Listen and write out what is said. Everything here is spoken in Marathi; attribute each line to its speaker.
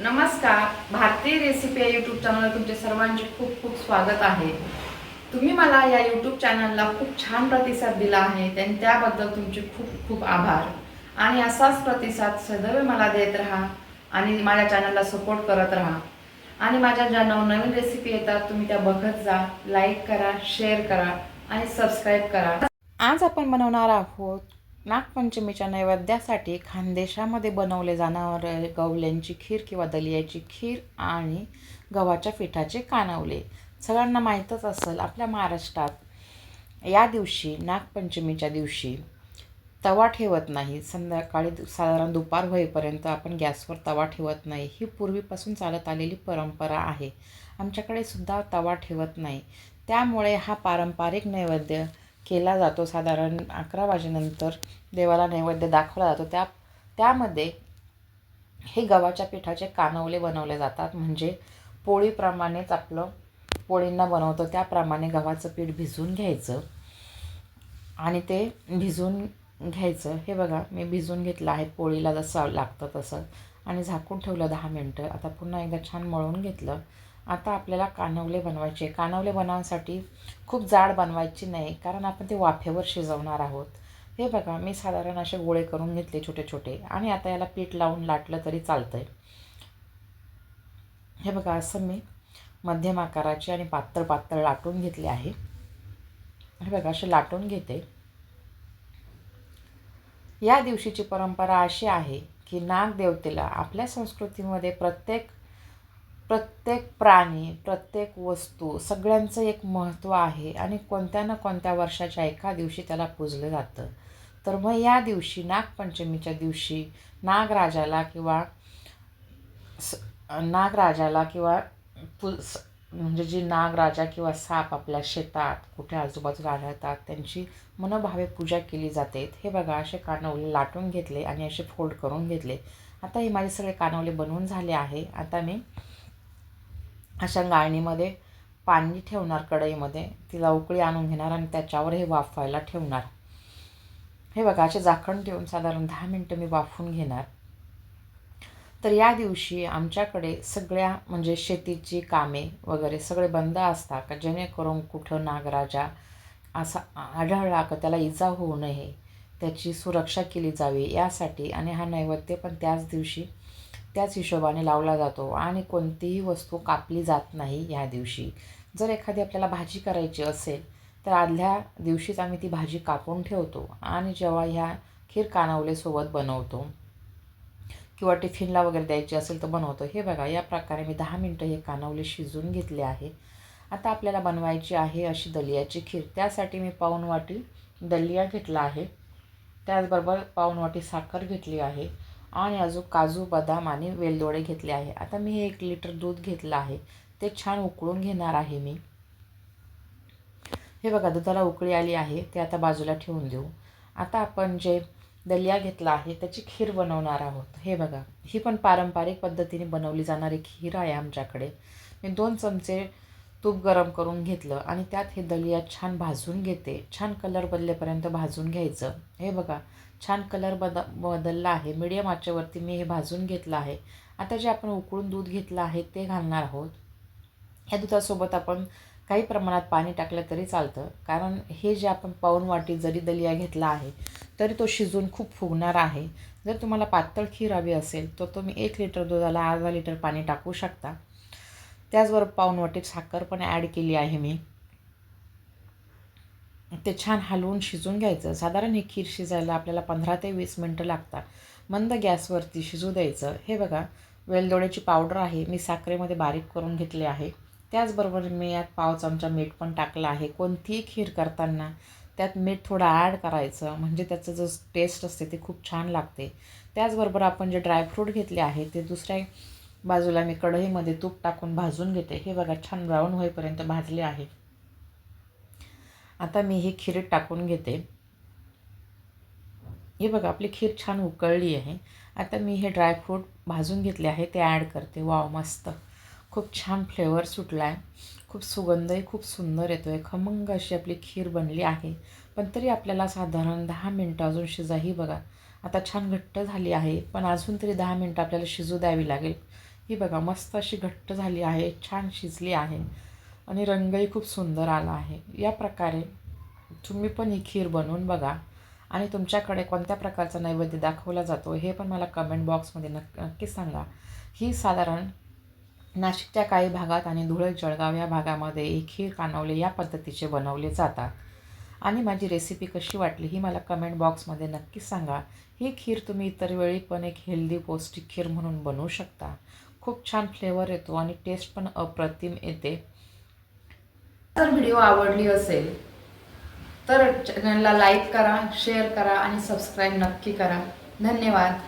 Speaker 1: नमस्कार भारतीय रेसिपी या यूट्यूब चॅनलला तुमचे सर्वांचे खूप खूप स्वागत आहे. तुम्ही मला या यूट्यूब चॅनलला खूप छान प्रतिसाद दिला आहे आणि त्याबद्दल तुमचे खूप खूप आभार. आणि असाच प्रतिसाद सदैव मला देत राहा आणि माझ्या चॅनलला सपोर्ट करत राहा. आणि माझ्या ज्या नवनवीन रेसिपी येतात तुम्ही त्या बघत जा लाईक करा शेअर करा आणि सबस्क्राईब करा. आज आपण बनवणार आहोत नागपंचमीच्या नैवेद्यासाठी खानदेशामध्ये बनवले जाणारे गवल्यांची खीर किंवा दलियाची खीर आणि गव्हाच्या पिठाचे कानवले. सगळ्यांना माहीतच असेल आपल्या महाराष्ट्रात या दिवशी नागपंचमीच्या दिवशी तवा ठेवत नाही. संध्याकाळी दु- साधारण दुपार होईपर्यंत आपण गॅसवर तवा ठेवत नाही. ही पूर्वीपासून चालत आलेली परंपरा आहे. आमच्याकडे सुद्धा तवा ठेवत नाही. त्यामुळे हा पारंपरिक नैवेद्य केला जातो साधारण अकरा वाजेनंतर देवाला नैवेद्य दाखवला जातो. त्या त्यामध्ये हे गव्हाच्या पिठाचे कानवले बनवले जातात. म्हणजे पोळीप्रमाणेच आपलं पोळींना बनवतो. त्याप्रमाणे गव्हाचं पीठ भिजवून घ्यायचं. आणि ते भिजवून घ्यायचं. हे बघा मी भिजवून घेतलं आहे. पोळीला जसं लागतं तसं. आणि झाकून ठेवलं दहा मिनटं. आता पुन्हा एकदा छान मळून घेतलं. आता आपल्याला कानवले बनवायचे. कानवले बनवण्यासाठी खूप जाड बनवायची नाही कारण आपण ते वाफेवर शिजवणार आहोत. हे बघा मी साधारण असे गोळे करून घेतले छोटे छोटे आणि आता याला पीठ लावून लाटलं तरी चालतं आहे हे बघा असं मी मध्यम आकाराचे आणि पातळ पातळ लाटून घेतले आहे. हे बघा असे लाटून घेते. या दिवशीची परंपरा अशी आहे की नागदेवतेला आपल्या संस्कृतीमध्ये प्रत्येक प्रत्येक प्राणी प्रत्येक वस्तू सगळ्यांचं एक महत्त्व आहे आणि कोणत्या ना कोणत्या वर्षाच्या एका दिवशी त्याला पूजलं जातं. तर मग या दिवशी नागपंचमीच्या दिवशी नागराजाला किंवा स नागराजाला किंवा पु स म्हणजे जी नागराजा किंवा साप आपल्या शेतात कुठे आजूबाजूला आढळतात त्यांची मनोभावे पूजा केली जाते. हे बघा असे कानवले लाटून घेतले आणि असे फोल्ड करून घेतले. आता हे माझे सगळे कानवले बनवून झाले आहे. आता मी अशा गाळणीमध्ये पाणी ठेवणार कढईमध्ये. तिला उकळी आणून घेणार आणि त्याच्यावर हे वाफवायला ठेवणार. हे बघा असे झाकण ठेवून साधारण दहा मिनटं मी वाफून घेणार. तर या दिवशी आमच्याकडे सगळ्या म्हणजे शेतीची कामे वगैरे सगळे बंद असतात का? जेणेकरून कुठं नागराजा असा आढळला का त्याला इजा होऊ नये त्याची सुरक्षा केली जावी यासाठी आणि हा नैवेद्य पण त्याच दिवशी त्याच हिशोबाने लावला जातो आणि कोणतीही वस्तू कापली जात नाही ह्या दिवशी. जर एखादी आपल्याला भाजी करायची असेल तर आदल्या दिवशीच आम्ही ती भाजी कापून ठेवतो आणि जेव्हा ह्या खीर कानवलेसोबत बनवतो किंवा टिफिनला वगैरे द्यायची असेल तर बनवतो. हे बघा या प्रकारे मी दहा मिनटं हे कानवले शिजून घेतले आहे. आता आपल्याला बनवायची आहे अशी दलियाची खीर. त्यासाठी मी पाऊण वाटी दलिया घेतला आहे. त्याचबरोबर पाऊण वाटी साखर घेतली आहे. आणि अजून काजू बदाम आणि वेलदोडे घेतले आहे. आता मी हे एक लिटर दूध घेतलं आहे. ते छान उकळून घेणार आहे मी. हे बघा दुधाला उकळी आली आहे. ते आता बाजूला ठेवून देऊ. आता आपण जे दलिया घेतला आहे त्याची खीर बनवणार आहोत. हे बघा ही पण पारंपरिक पद्धतीने बनवली जाणारी खीर आहे आमच्याकडे. मी दोन चमचे तूप गरम करून घेतलं आणि त्यात हे दलिया छान भाजून घेते. छान कलर बदलेपर्यंत भाजून घ्यायचं. हे बघा छान कलर बद बदलला आहे. मीडियम आचेवरती मी हे भाजून घेतलं आहे. आता जे आपण उकळून दूध घेतलं आहे ते घालणार आहोत. ह्या दुधासोबत आपण काही प्रमाणात पाणी टाकलं तरी चालतं. कारण हे जे आपण पाऊन वाटी जरी दलिया घेतला आहे तरी तो शिजून खूप फुगणार आहे. जर तुम्हाला पातळ खीर हवी असेल तर तुम्ही एक लिटर दुधाला अर्धा लिटर पाणी टाकू शकता. त्याचबरोबर पाऊण साखर पण ॲड केली आहे मी. ते छान हलवून शिजून घ्यायचं. साधारण ही खीर शिजायला आपल्याला पंधरा ते वीस मिनटं लागतात. मंद गॅसवरती शिजू द्यायचं. हे बघा वेलदोड्याची पावडर आहे. मी साखरेमध्ये बारीक करून घेतली आहे. त्याचबरोबर मी यात पाव चमचा मीठ पण टाकलं आहे. कोणतीही खीर करताना त्यात मीठ थोडं ॲड करायचं. म्हणजे त्याचं जो टेस्ट असते ते खूप छान लागते. त्याचबरोबर आपण जे ड्रायफ्रूट घेतले आहे ते दुसऱ्या बाजूला मी कढईमध्ये तूप टाकून भाजून घेते. हे बघा छान ब्राऊन होईपर्यंत भाजले आहे. आता मी ही खीर टाकून घेते. हे बघा आपली खीर छान उकळली आहे. आता मी हे ड्रायफ्रूट भाजून घेतले आहे ते ॲड करते. वाव मस्त. खूप छान फ्लेवर सुटला आहे खूप सुगंधही खूप सुंदर येतो आहे खमंग अशी आपली खीर बनली आहे. पण तरी आपल्याला साधारण दहा मिनटं अजून शिजाही बघा. आता छान घट्ट झाली आहे. पण अजून तरी दहा मिनटं आपल्याला शिजू द्यावी लागेल. ही बघा मस्त अशी घट्ट झाली आहे छान शिजली आहे आणि रंगही खूप सुंदर आला आहे. या प्रकारे तुम्ही पण ही खीर बनवून बघा आणि तुमच्याकडे कोणत्या प्रकारचा नैवेद्य दाखवला जातो हे पण मला कमेंट बॉक्समध्ये नक् नक्की सांगा. ही साधारण नाशिकच्या काही भागात आणि धुळे जळगाव या भागामध्ये ही खीर कानवले या पद्धतीचे बनवले जातात. आणि माझी रेसिपी कशी वाटली ही मला कमेंट बॉक्समध्ये नक्की सांगा. ही खीर तुम्ही इतर वेळी पण एक हेल्दी पौष्टिक खीर म्हणून बनवू शकता. खूप छान फ्लेवर येतो आणि टेस्ट पण अप्रतिम येते. जर व्हिडिओ आवडली असेल तर चॅनलला लाईक करा शेअर करा आणि सबस्क्राईब नक्की करा. धन्यवाद.